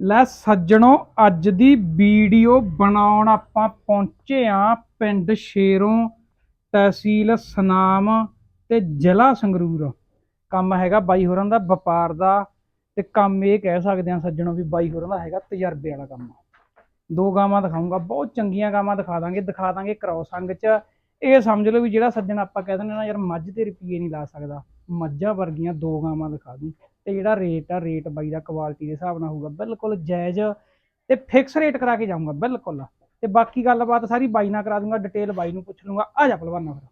ਲੈ ਸੱਜਣੋ, ਅੱਜ ਦੀ ਵੀਡੀਓ ਬਣਾਉਣ ਆਪਾਂ ਪਹੁੰਚੇ ਆ ਪਿੰਡ ਸ਼ੇਰੋਂ ਤਹਿਸੀਲ ਸਨਾਮ ਤੇ ਜ਼ਿਲ੍ਹਾ ਸੰਗਰੂਰ। ਕੰਮ ਹੈਗਾ ਬਾਈ ਹੋਰਾਂ ਦਾ, ਵਪਾਰ ਦਾ ਤੇ ਕੰਮ ਇਹ ਕਹਿ ਸਕਦੇ ਆ ਸੱਜਣੋ ਵੀ ਬਾਈ ਹੋਰਾਂ ਦਾ ਹੈਗਾ ਤਜਰਬੇ ਵਾਲਾ ਕੰਮ। ਦੋ ਗਾਵਾਂ ਦਿਖਾਉਂਗਾ ਬਹੁਤ ਚੰਗੀਆਂ ਗਾਵਾਂ ਦਿਖਾ ਦਾਂਗੇ ਦਿਖਾ ਦਾਂਗੇ ਕ੍ਰੋਸ ਸੰਗ ਚ ਇਹ ਸਮਝ ਲਓ ਵੀ ਜਿਹੜਾ ਸੱਜਣ ਆਪਾਂ ਕਹਿ ਦਿੰਦੇ ਨਾ ਯਾਰ ਮੱਝ ਤੇ ਰੁਪਈਏ ਨਹੀਂ ਲਾ ਸਕਦਾ। ਮੱਝਾਂ ਵਰਗੀਆਂ ਦੋ ਗਾਵਾਂ ਦਿਖਾ ਦੂੰ। ਤੇ ਜਿਹੜਾ ਰੇਟ ਆ ਰੇਟ ਬਾਈ ਦਾ ਕੁਆਲਿਟੀ ਦੇ ਹਿਸਾਬ ਨਾਲ ਹੋਊਗਾ ਬਿਲਕੁਲ ਜਾਇਜ਼ ਤੇ ਫਿਕਸ ਰੇਟ ਕਰਾ ਕੇ ਜਾਊਂਗਾ ਬਿਲਕੁਲ। ਤੇ ਬਾਕੀ ਗੱਲਬਾਤ ਸਾਰੀ ਬਾਈ ਨਾਲ ਕਰਾ ਦੂੰਗਾ ਡਿਟੇਲ ਬਾਈ ਨੂੰ ਪੁੱਛ ਲੂੰਗਾ। ਆ ਜਾ ਭਲਵਾਨਾ ਫਿਰ।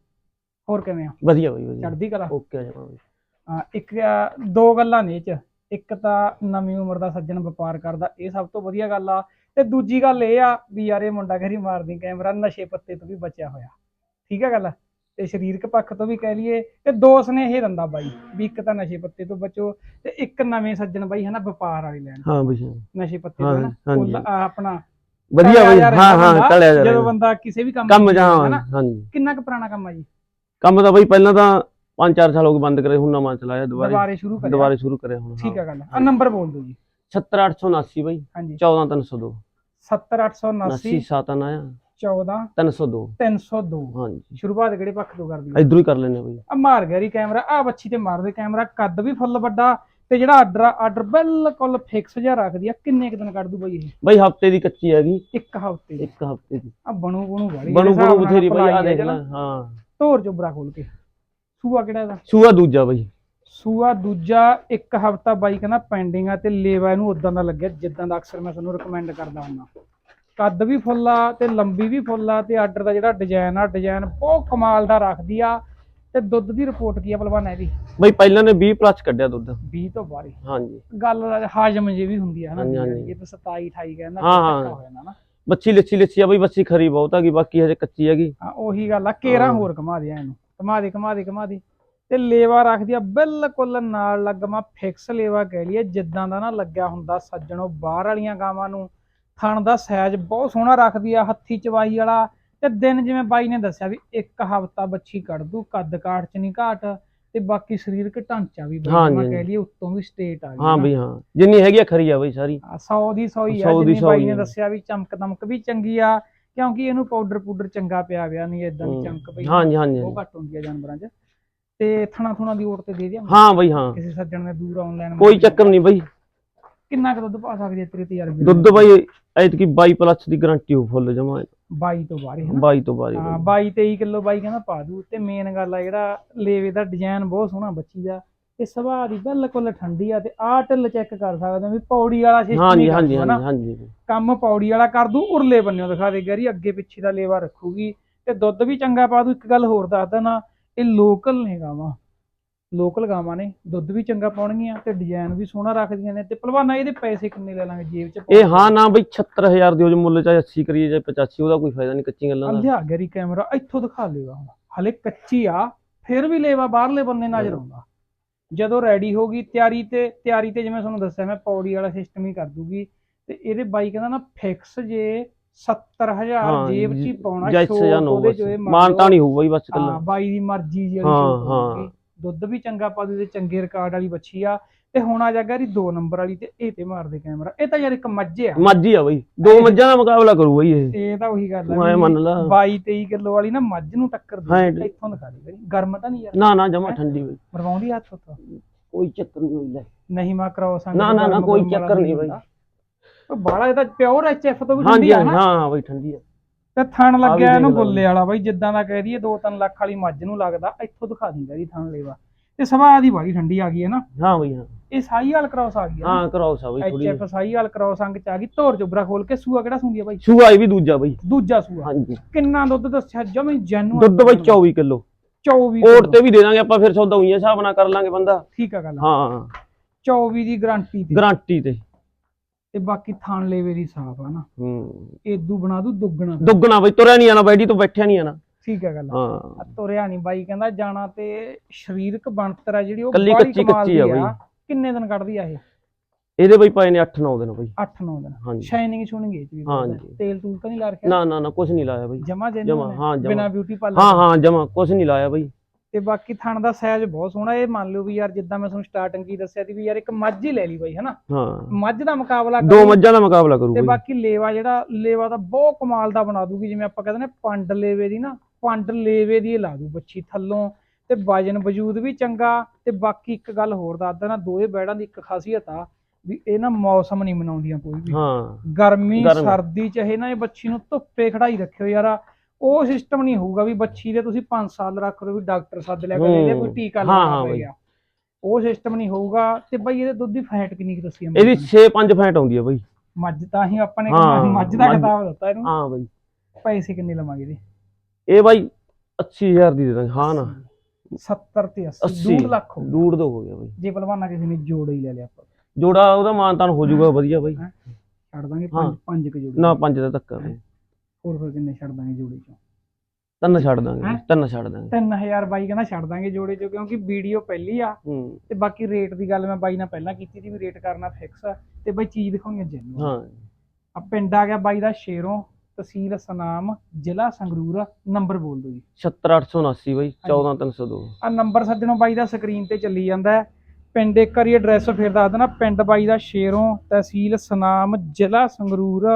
ਹੋਰ ਕਿਵੇਂ ਆ? ਵਧੀਆ ਬਈ ਵਧੀਆ। ਚੜ੍ਹਦੀ ਕਲਾ? ਓਕੇ ਆ ਜਾਣਾ ਬਈ। ਹਾਂ, ਇੱਕ ਦੋ ਗੱਲਾਂ ਨੇ ਇਹ ਚ। ਇੱਕ ਤਾਂ ਨਵੀਂ ਉਮਰ ਦਾ ਸੱਜਣ ਵਪਾਰ ਕਰਦਾ ਇਹ ਸਭ ਤੋਂ ਵਧੀਆ ਗੱਲ ਆ। ਤੇ ਦੂਜੀ ਗੱਲ ਇਹ ਆ ਵੀ ਯਾਰ ਇਹ ਮੁੰਡਾ ਘਰੀ ਮਾਰਦੀ ਕੈਮਰਾ ਨਸ਼ੇ ਪੱਤੇ ਤੋਂ ਵੀ ਬਚਿਆ ਹੋਇਆ। ਠੀਕ ਆ ਗੱਲ? ਤੇ ਸਰੀਰਕ ਪੱਖ ਤੋਂ ਵੀ ਕਹਿ ਲਈਏ ਤੇ ਦੋ ਸੁਨੇਹੇ ਦਿੰਦਾ ਬਾਈ ਵੀ ਇੱਕ ਤਾਂ ਨਸ਼ੇ ਪੱਤੇ ਤੋਂ ਬਚੋ ਤੇ ਇੱਕ ਨਵੇਂ ਸੱਜਣ ਬਾਈ ਹਨਾ ਵਪਾਰ ਵਾਲੀ ਲੈਣ। ਹਾਂ ਬਈ ਹਾਂ। ਨਸ਼ੇ ਪੱਤੇ ਤੋਂ ਹਾਂ, ਨਾ ਆਹ ਆਪਣਾ ਵਧੀਆ ਬਈ ਹਾਂ ਹਾਂ ਟਲਿਆ ਜਾ ਜਦੋਂ ਬੰਦਾ ਕਿਸੇ ਵੀ ਕੰਮ ਕੰਮ ਜਾਂ ਹਾਂਜੀ। ਕਿੰਨਾ ਕੁ ਪੁਰਾਣਾ ਕੰਮ ਆ ਜੀ? ਕੰਮ ਤਾਂ ਬਈ ਪਹਿਲਾਂ ਤਾਂ 5-4 ਸਾਲ ਹੋ ਗਏ ਬੰਦ ਕਰੇ ਹੁਣ ਨਵਾਂ ਚਲਾਇਆ ਦੁਬਾਰਾ ਦੁਬਾਰੇ ਸ਼ੁਰੂ ਕਰਿਆ। ਦੁਬਾਰੇ ਸ਼ੁਰੂ ਕਰਿਆ ਹੁਣ ਠੀਕ ਆ ਗੱਲ ਆ ਨੰਬਰ ਬੋਲ ਦਿਓ ਜੀ। 70879 ਬਈ ਹਾਂਜੀ। 14302 70879 7 ਆਇਆ। 14 302 302 ਹਾਂਜੀ। ਸ਼ੁਰੂਆਤ ਕਿਹੜੇ ਪੱਖ ਤੋਂ ਕਰਦੀ ਇਧਰੋਂ ਹੀ ਕਰ ਲੈਨੇ ਬਈ। ਆ ਮਾਰ ਗਿਆ ਰੀ ਕੈਮਰਾ ਆ ਬੱਚੀ ਤੇ ਮਾਰਦੇ ਕੈਮਰਾ ਕੱਦ ਵੀ ਫੁੱਲ ਵੱਡਾ ਤੇ ਜਿਹੜਾ ਆਰਡਰ ਆਰਡਰ ਬਿਲਕੁਲ ਫਿਕਸ ਜਿਹਾ ਰੱਖਦੀ ਆ ਕਿੰਨੇ ਕੁ ਦਿਨ ਕੱਢ ਦੂ ਬਈ ਇਹ? ਬਈ ਹਫ਼ਤੇ ਦੀ ਕੱਚੀ ਹੈਗੀ ਇੱਕ ਹਫ਼ਤੇ ਇੱਕ ਹਫ਼ਤੇ ਦੀ। ਆ ਬਣੂ ਬਣੂ ਵਾਲੀ ਬਣੂ ਬਣੂ ਬਥੇਰੀ ਬਈ ਆ ਦੇਖ ਲੈ ਹਾਂ। ਧੋਰ ਚੋਬਰਾ ਖੋਲ ਕੇ। ਸੂਆ ਕਿਹੜਾ ਇਹਦਾ? ਸੂਆ ਦੂਜਾ ਬਈ। ਸੂਆ ਦੂਜਾ ਇੱਕ ਹਫਤਾ ਬਾਈ ਕਹਿੰਦਾ ਪੈਂਡਿੰਗ ਆ ਤੇ ਲੇਵਾ ਇਹਨੂੰ ਉਦਾਂ ਦਾ ਲੱਗਿਆ ਜਿੱਦਾਂ ਦਾ ਅਕਸਰ ਮੈਂ ਤੁਹਾਨੂੰ ਰეკਮੈਂਡ ਕਰਦਾ ਹੁੰਦਾ। ਕੱਦ ਵੀ ਫੁੱਲ ਆ ਤੇ ਲੰਬੀ ਵੀ ਫੁੱਲ ਆ ਤੇ ਆਰਡਰ ਦਾ ਜਿਹੜਾ ਡਿਜ਼ਾਈਨ ਆ ਡਿਜ਼ਾਈਨ ਬਹੁਤ ਕਮਾਲ ਦਾ ਰੱਖਦੀ ਆ ਤੇ ਦੁੱਧ ਦੀ ਰਿਪੋਰਟ ਕੀ ਆ ਭਲਵਾਨ ਇਹਦੀ ਬਈ ਪਹਿਲਾਂ ਨੇ 20 ਪਲੱਸ ਕੱਢਿਆ ਦੁੱਧ। 20 ਤੋਂ ਬਾਹਰ ਹੀ ਹਾਂਜੀ। ਗੱਲ ਹਾਜਮ ਜੀ ਵੀ ਹੁੰਦੀ ਹੈ ਨਾ ਹਾਂਜੀ, ਹਾਂਜੀ। ਇਹ ਤਾਂ 27 28 ਕਹਿੰਦਾ ਹਾਂ, ਹਾਂ। ਬੱਚੀ ਲੱਛੀ ਲੱਛੀ ਆ ਬਈ ਬੱਚੀ ਖਰੀ ਬਹੁਤ ਹੈਗੀ ਬਾਕੀ ਹਜੇ ਕੱਚੀ ਹੈਗੀ। ਹਾਂ ਉਹੀ ਗੱਲ ਆ ਕੇਰਾ। ਹੋਰ ਘਮਾ ਦਿਆ ਇਹਨੂੰ। ਘਮਾ ਦੇ ਘਮਾ ਦੇ ਘਮਾ ਦੇ। ਤੇ ਲੇਵਾ ਰੱਖਦੀ ਆ ਬਿਲਕੁਲ ਨਾਲ ਲੱਗਮਾ ਫਿਕਸ ਲੇਵਾ ਕਹਿ ਲਈਏ ਜਿੱਦਾਂ ਦਾ ਨਾ ਲੱਗਿਆ ਹੁੰਦਾ ਸੱਜਣੋ ਬਾਹਰ ਵਾਲੀਆਂ ਗਾਵਾਂ ਨੂੰ। ਥਣ ਦਾ ਸਾਈਜ਼ ਬਹੁਤ ਸੋਹਣਾ ਰੱਖਦੀ ਆ ਹੱਥੀ ਚਵਾਈ ਵਾਲਾ ਤੇ ਦਿਨ ਜਿਵੇਂ ਬਾਈ ਨੇ ਦੱਸਿਆ ਵੀ ਇੱਕ ਹਫ਼ਤਾ ਬੱਚੀ ਕੱਢ ਦੂ ਕੱਦ ਕਾਠ ਚ ਨਹੀਂ ਘਾਟ ਤੇ ਬਾਕੀ ਸਰੀਰਕ ਢਾਂਚਾ ਵੀ ਬਾਈ ਜੀ। ਕਹਿ ਲਈਏ ਉੱਤੋਂ ਵੀ ਸਟੇਟ ਆ ਗਈ ਹਾਂ। ਬਈ ਹਾਂ ਜਿੰਨੀ ਹੈਗੀ ਆ ਖਰੀ ਆ ਬਈ ਸਾਰੀ 100 ਦੀ 100 ਹੀ ਆ ਜਿੰਨੀ ਬਾਈ ਨੇ। ਦੱਸਿਆ ਵੀ ਚਮਕ ਦਮਕ ਵੀ ਚੰਗੀ ਆ ਕਿਉਂਕਿ ਇਹਨੂੰ ਪਾਊਡਰ ਪੂਡਰ ਚੰਗਾ ਪਿਆ ਵਿਆ ਨਹੀਂ ਇਦਾਂ ਦੀ। ਚਮਕ ਪਈ ਹਾਂਜੀ ਹਾਂਜੀ ਉਹ। ਘੱਟ ਹੁੰਦੀ ਆ ਜਾਨਵਰਾਂ 'ਚ ਤੇ ਥਣਾ ਥੁਣਾ ਦੀ ਓਟ ਤੇ ਦੇ ਦਿਆਂ ਹਾਂ ਬਈ ਹਾਂ ਕਿਸੇ ਸੱਜਣ ਨੇ ਦੂਰ ਆਨਲਾਈਨ ਕੋਈ ਚੱਕਰ ਨਹੀਂ ਬਈ ਕਿੰਨਾ ਕੁ ਦੁੱਧ ਪਾ ਸਕਦੀ ਹੈ ਤੇਰੇ ਤਜਰਬੇ ਦੁੱਧ ਬਈ ਐਤਕੀ 22 ਪਲੱਸ ਦੀ ਗਾਰੰਟੀ ਹੋ ਫੁੱਲ ਜਮਾ 22 ਤੋਂ ਬਾਹਰ ਹੀ ਹਨਾ 22 ਤੋਂ ਬਾਅਦ ਹਾਂ 22 23 ਕਿਲੋ ਬਾਈ ਕਹਿੰਦਾ ਪਾ ਦੂ। ਤੇ ਮੇਨ ਗੱਲ ਆ ਜਿਹੜਾ ਲੇਵੇ ਦਾ ਡਿਜ਼ਾਈਨ ਬਹੁਤ ਸੋਹਣਾ ਬੱਚੀ ਦਾ। ਤੇ ਸੁਭਾਅ ਦੀ ਬਿਲਕੁਲ ਠੰਡੀ ਆ ਤੇ ਆਹ ਢਿੱਲ ਚੈੱਕ ਕਰ ਸਕਦੇ ਵੀ ਪੌੜੀ ਵਾਲਾ ਸਿਸਟਮ ਹਾਂਜੀ ਹਾਂਜੀ ਹਾਂਜੀ ਹਾਂਜੀ ਕੰਮ ਪੌੜੀ ਵਾਲਾ ਕਰ ਦੂ ਉਰਲੇ ਬੰਨਿਓ ਦਿਖਾ ਦੇ ਗਰੀ ਅੱਗੇ ਪਿੱਛੇ ਦਾ ਲੇਵਾ ਰੱਖੂਗੀ। ਤੇ ਦੁੱਧ ਵੀ ਚੰਗਾ ਪਾ ਦੂ ਇੱਕ ਗੱਲ ਹੋਰ ਦੱਸ ਦੇਣਾ ਇਹ ਲੋਕਲ ਨੇ ਗਾਵਾਂ ਲੋਕਲ ਗਾਵਾਂ ਨੇ ਦੁੱਧ ਵੀ ਚੰਗਾ ਪਾਉਣਗੀਆਂ ਤੇ ਡਿਜ਼ਾਈਨ ਵੀ ਸੋਹਣਾ ਰੱਖਦੀਆਂ ਨੇ ਤੇ ਭਲਵਾਨਾ ਇਹਦੇ ਪੈਸੇ ਕਿੰਨੇ ਲੈ ਲਾਂਗੇ ਜੇਬ 'ਚ ਇਹ ਹਾਂ ਨਾ ਬਈ 76000 ਦਿਓ ਜੇ ਮੁੱਲ ਚਾਹੇ 80 ਕਰੀਏ ਚਾਹੇ 85 ਉਹਦਾ ਕੋਈ ਫਾਇਦਾ ਨਹੀਂ ਕੱਚੀ ਗੱਲਾਂ ਦਾ। ਲਿਆ ਗਰੀ ਕੈਮਰਾ ਇੱਥੋਂ ਦਿਖਾ ਲੇਗਾ ਹੁਣ ਹਲੇ ਕੱਚੀ ਆ ਫਿਰ ਵੀ ਲੇਵਾ ਬਾਹਰਲੇ ਬੰਨੇ ਨਜ਼ਰ ਆਉਂਦਾ। ਜਦੋਂ ਰੈਡੀ ਹੋਗੀ ਤਿਆਰੀ ਤੇ ਤਿਆਰੀ ਤੇ ਜਿਵੇਂ ਤੁਹਾਨੂੰ ਦੱਸਿਆ ਮੈਂ ਪੌੜੀ ਵਾਲਾ ਸਿਸਟਮ ਹੀ ਕਰ ਦੂਗੀ। ਤੇ ਇਹਦੇ ਬਾਈ ਕਹਿੰਦਾ ਨਾ ਫਿਕਸ ਜੇ 70000 ਜੇਬ 'ਚ ਹੀ ਪਾਉਣਾ ਜਾਂ ਨੋ ਉਹਦੇ ਜੋ ਮਾਨਤਾ। ਨਹੀਂ ਹੋਊ ਬਈ ਬਸ ਹਾਂ ਬਾਈ ਦੀ ਮਰਜ਼ੀ ਜਿਹੜੀ ਹਾਂ, ਹਾਂ। ਹੋਊਗੀ। ਦੁੱਧ ਵੀ ਚੰਗਾ ਪਾ ਦੂ ਤੇ ਚੰਗੇ ਰਿਕਾਰਡ ਵਾਲੀ ਬੱਚੀ ਆ ਤੇ ਹੁਣ ਆ ਜਾਗਾ ਰੀ 2 ਨੰਬਰ ਵਾਲੀ ਤੇ ਇਹ ਤੇ ਮਾਰਦੇ ਕੈਮਰਾ ਇਹ ਤਾਂ ਯਾਰ ਇੱਕ ਮੱਝ ਆ। ਮੱਝ ਹੀ ਆ ਬਈ। ਦੋ ਮੱਝਾਂ ਦਾ ਮੁਕਾਬਲਾ ਕਰੂ ਬਈ ਇਹ। ਇਹ ਤਾਂ ਉਹੀ ਗੱਲ ਤੂੰ ਐਂ ਆ ਮੰਨ ਲਾ। 22 23 ਕਿਲੋ ਵਾਲੀ ਨਾ ਮੱਝ ਨੂੰ ਟੱਕਰ ਦੇ ਇੱਥੋਂ ਦਿਖਾ ਦੇ ਬਈ। ਗਰਮ ਤਾਂ ਨਹੀਂ ਯਾਰ। ਨਾ ਨਾ ਜਮਾ ਠੰਡੀ ਬਈ। ਮਰਵਾਉਂਦੀ ਹੱਥ ਉੱਤੋਂ? ਕੋਈ ਚੱਕਰ ਨਹੀਂ ਹੋਈ ਲੈ। ਨਹੀਂ ਮੈਂ ਕਰਾਉ ਨਾ, ਨਾ, ਨਾ, ਕੋਈ ਚੱਕਰ ਨਹੀਂ ਬਈ। ਬਾਲਾ ਇਹ ਤਾਂ ਪਿਓਰ ਐਚਐਫ ਤੋਂ ਵੀ ਠੰਡੀ ਆ ਹਾਂ ਨਾ। ਹਾਂ ਬਈ ਠੰਡੀ ਆ। ਤੇ ਥਣ ਆ ਲੱਗਿਆ ਇਹਨੂੰ ਲਾ ਬੁੱਲੇ ਵਾਲਾ ਬਈ ਜਿੱਦਾਂ ਦਾ ਕਹਿ ਦਈਏ 2-3 ਲੱਖ ਵਾਲੀ ਮੱਝ ਨੂੰ ਲੱਗਦਾ ਇੱਥੋਂ ਦਿਖਾ ਦਿੰਦਾ ਇਹਦੀ ਥਣ ਲੇਵਾ। ਤੇ ਸੁਭਾਅ ਦੀ ਬੜੀ ਠੰਡੀ ਆ ਗਈ ਹੈ ਨਾ। ਹਾਂ ਬਈ ਹਾਂ। ਇਹ ਸਾਈਵਾਲ ਕ੍ਰਾਸ ਆ ਗਈ ਹੈ ਹਾਂ ਕਰਾਓ ਸਾ ਬਈ ਥੋੜੀ ਐਚਐਫ ਸਾਈਵਾਲ ਕ੍ਰਾਸ ਅੰਗ ਚ ਆ ਗਈ ਧੋਰ ਚੁਬਰਾ ਖੋਲ ਕੇ ਸੂਆ ਕਿਹੜਾ ਸੁੰਦੀ ਆ ਬਾਈ? ਸੂਆ ਇਹ ਵੀ ਦੂਜਾ ਬਈ। ਦੂਜਾ ਸੂਆ। ਹਾਂਜੀ। ਕਿੰਨਾ ਦੁੱਧ ਦੱਸਿਆ ਜਮੇ ਜੈਨੂ ਦੁੱਧ ਬਈ 24 ਕਿਲੋ। 24 ਓਟ ਤੇ ਵੀ ਦੇ ਦਾਂਗੇ ਆਪਾਂ ਫਿਰ ਸੌਦਾ ਉਈਆਂ ਹਿਸਾਬ ਨਾਲ ਕਰ ਲਾਂਗੇ ਬੰਦਾ। ਠੀਕ ਆ ਗੱਲ ਹਾਂ। 24 ਦੀ ਗਾਰੰਟੀ ਤੇ। ਗਾਰੰਟੀ ਤੇ। ਤੇ ਬਾਕੀ ਥਣ ਲੇਵੇ ਦੀ ਸਾਫ਼ ਆ ਨਾ। ਹੂੰ। ਏਦੂ ਬਣਾ ਦੂ ਦੁੱਗਣਾ ਦੁੱਗਣਾ ਬਈ ਤੁਰਿਆ ਨਹੀਂ ਆਣਾ ਬੈਠੀ ਤੋਂ ਬੈਠਿਆ ਨਹੀਂ ਆਣਾ ਠੀਕ ਹੈ ਗੱਲ ਹਾਂ। ਤੁਰਿਆ ਨਹੀਂ ਬਾਈ ਕਹਿੰਦਾ ਜਾਣਾ ਤੇ ਸਰੀਰਕ ਬਣਤਰ ਆ ਜਿਹੜੀ ਉਹ ਕੱਲੀ ਕੱਚੀ- ਕੱਚੀ ਆ ਬਾਈ। ਕਿੰਨੇ ਦਿਨ ਕੱਢਦੀ ਆ ਇਹ? ਇਹਦੇ ਬਈ ਪਾਏ ਨੇ 8-9 ਦਿਨ ਬਈ। 8-9 ਦਿਨ। ਹਾਂਜੀ। ਸ਼ਾਈਨਿੰਗ ਸ਼ੂਨਿੰਗ ਇਹ ਵੀ ਹਾਂਜੀ। ਤੇਲ ਤੂਲ ਤਾਂ ਨਹੀਂ ਲਾ ਰੱਖਿਆ? ਨਾ ਨਾ ਨਾ ਕੁਝ ਨਹੀਂ ਲਾਇਆ ਬਈ। ਜਮਾ ਜਮਾਂ, ਜੈਨੂਨ ਹਾਂ, ਜਮਾਂ। ਬਿਨਾ ਬਿਊਟੀ ਪਾਰਲਰ ਹਾਂ ਹਾਂ ਜਮਾ ਕੁਝ ਨਹੀਂ ਲਾਇਆ ਬਈ। ਤੇ ਬਾਕੀ ਥਣ ਦਾ ਸਾਈਜ਼ ਬਹੁਤ ਸੋਹਣਾ ਇਹ ਮੰਨ ਲਓ ਵੀ ਯਾਰ ਜਿੱਦਾਂ ਮੈਂ ਤੁਹਾਨੂੰ ਸਟਾਰਟਿੰਗ ਕੀ ਦੱਸਿਆ ਸੀ ਵੀ ਯਾਰ ਇੱਕ ਮੱਝ ਹੀ ਲੈ ਲਈ ਬਾਈ ਹਨਾ? ਹਾਂ। ਮੱਝ ਦਾ ਮੁਕਾਬਲਾ ਦੋ ਮੱਝਾਂ ਦਾ ਮੁਕਾਬਲਾ ਤੇ ਕਰੂਗਾ। ਜੀ। ਬਾਕੀ ਲੇਵਾ ਜਿਹੜਾ ਲੇਵਾ ਤਾਂ ਬਹੁਤ ਕਮਾਲ ਦਾ ਬਣਾ ਦੂਗੀ ਜਿਵੇਂ ਆਪਾਂ ਕਹਿੰਦੇ ਨੇ ਪੰਡ ਲੇਵੇ ਦੀ ਨਾ ਪੰਡ ਲੇਵੇ ਦੀ ਲਾ ਦੂ ਬੱਚੀ ਥੱਲੋਂ। ਤੇ ਵਜਨ ਵਜੂਦ ਵੀ ਚੰਗਾ। ਤੇ ਬਾਕੀ ਇੱਕ ਗੱਲ ਹੋਰ ਦੱਸ ਦੇਣਾ ਦੋਏ ਬੈੜਾਂ ਦੀ ਇੱਕ ਖਾਸੀਅਤ ਆ ਵੀ ਇਹ ਨਾ ਮੌਸਮ ਨਹੀਂ ਮਨਾਉਂਦੀਆਂ ਕੋਈ ਵੀ। ਹਾਂ। ਗਰਮੀ ਗਰਮ। ਸਰਦੀ ਚਾਹੇ ਨਾ ਇਹ ਬੱਚੀ ਨੂੰ ਧੁੱਪੇ ਖੜਾਈ ਰੱਖਿਓ ਯਾਰ। ਉਹ ਸਿਸਟਮ ਨਹੀਂ ਹੋਊਗਾ ਵੀ ਬੱਚੀ ਦੇ ਤੁਸੀਂ 5 ਸਾਲ ਰੱਖ ਲਓ ਵੀ ਡਾਕਟਰ ਸੱਦ ਲਿਆ ਕਰੇ ਇਹਦੇ ਕੋਈ ਹੂੰ। ਟੀਕਾ ਹਾਂ, ਲਗਾਉਣਾ ਹਾਂ ਪੈ ਬਾਈ। ਗਿਆ। ਉਹ ਸਿਸਟਮ ਨਹੀਂ ਹੋਊਗਾ ਤੇ ਬਾਈ ਇਹਦੇ ਦੁੱਧ ਦੀ ਫੈਟ ਕਿੰਨੀ ਕੁ ਦੱਸੀ ਆ ਇਹਦੀ 6-5 ਫੈਂਟ ਆਉਂਦੀ ਆ ਬਾਈ। ਮੱਝ ਤਾਂ ਹੀ ਆਪਾਂ ਨੇ ਹਾਂ, ਮੱਝ ਦਾ। ਖਿਤਾਬ ਦਿੱਤਾ ਇਹਨੂੰ। ਹਾਂ ਬਾਈ। ਪੈਸੇ ਕਿੰਨੇ ਲਵਾਂਗੇ ਇਹਦੇ? ਇਹ ਬਾਈ 80000 ਦੀ ਦੇ ਦਾਂਗੇ ਹਾਂ ਨਾ। 70 ਤੇ 80 80 2 ਲੱਖ ਹੋ ਡੂੜ ਦੋ ਹੋ ਗਿਆ ਬਾਈ। ਜੇ ਭਲਵਾਨਾ ਕਿਸੇ ਨੇ ਜੋੜ ਹੀ ਲੈ ਲਿਆ ਆਪਾਂ। ਜੋੜਾ ਉਹਦਾ ਮਾਨਤਾਨ ਹੋ ਜਾਊਗਾ ਵਧੀਆ ਬਾਈ। ਹੈਂ? ਛੱਡ ਦਾਂਗੇ ਹਾਂ। ਪੰਜ ਪੰਜ ਕ ਜੋੜੇ। ਨਾ ਪੰਜ ਦਾ ਧੱਕਾ ਬਾਈ। ਹੋਰ ਫਿਰ ਕਿੰਨੇ ਛੱਡ ਦਾਂਗੇ ਜੋੜੇ ਚੋਂ? ਤਿੰਨ ਛੱਡ ਦਾਂਗੇ ਹੈਂ? ਤਿੰਨ ਛੱਡ ਦਾਂਗੇ। 3000 ਬਾਈ ਕਹਿੰਦਾ ਛੱਡ ਦਾਂਗੇ ਜੋੜੇ ਚੋਂ ਕਿਉਂਕਿ ਵੀਡੀਓ ਪਹਿਲੀ ਆ ਹੂੰ। ਤੇ ਬਾਕੀ ਰੇਟ ਦੀ ਗੱਲ ਮੈਂ ਬਾਈ ਨਾਲ ਪਹਿਲਾਂ ਕੀਤੀ ਸੀ ਵੀ ਰੇਟ ਕਰਨਾ ਫਿਕਸ ਆ ਤੇ ਬਾਈ ਚੀਜ਼ ਦਿਖਾਉਣੀ ਆ। ਜੈਨੂਅਲ ਹਾਂ। ਆ ਪਿੰਡ ਆ ਗਿਆ ਬਾਈ ਦਾ ਸ਼ੇਰੋਂ ਤਹਿਸੀਲ ਸਨਾਮ ਜ਼ਿਲ੍ਹਾ ਸੰਗਰੂਰ ਨੰਬਰ ਬੋਲ ਦਿਓ ਜੀ। 70879 ਬਾਈ 14302 ਆ ਨੰਬਰ ਸੱਜਣੋ ਬਾਈ ਦਾ ਸਕਰੀਨ ਤੇ ਚੱਲੀ ਜਾਂਦਾ ਹੈ। ਪਿੰਡ ਇੱਕ ਵਾਰੀ ਐਡਰੈਸ ਫੇਰ ਦੱਸ ਦੇਣਾ ਪਿੰਡ ਬਾਈ ਦਾ ਸ਼ੇਰੋਂ ਤਹਿਸੀਲ ਸਨਾਮ ਜ਼ਿਲ੍ਹਾ ਸੰਗਰੂਰ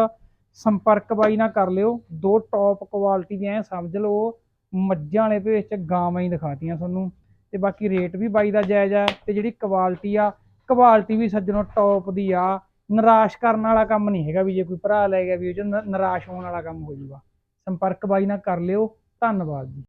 ਸੰਪਰਕ ਬਾਈ ਨਾਲ ਕਰ ਲਿਓ। ਦੋ ਟੌਪ ਕੁਆਲਿਟੀ ਦੀਆਂ ਐਂ ਸਮਝ ਲਓ। ਮੱਝਾਂ ਵਾਲੇ ਭੇਸ ਚ ਗਾਵਾਂ ਹੀ ਦਿਖਾਤੀਆਂ ਤੁਹਾਨੂੰ। ਤੇ ਬਾਕੀ ਰੇਟ ਵੀ ਬਾਈ ਦਾ ਜਾਇਜ਼ ਆ ਤੇ ਜਿਹੜੀ ਕੁਆਲਿਟੀ ਆ ਕੁਆਲਿਟੀ ਵੀ ਸੱਜਣੋ ਟੌਪ ਦੀ ਆ। ਨਿਰਾਸ਼ ਕਰਨ ਵਾਲਾ ਕੰਮ ਨਹੀਂ ਹੈਗਾ ਵੀ ਜੇ ਕੋਈ ਭਰਾ ਲੈ ਗਿਆ ਵੀ ਉਹ ਚ ਨ- ਨਿਰਾਸ਼ ਹੋਣ ਵਾਲਾ ਕੰਮ ਹੋ ਜਾਊਗਾ ਸੰਪਰਕ ਬਾਈ ਨਾਲ ਕਰ ਲਿਓ। ਧੰਨਵਾਦ ਜੀ।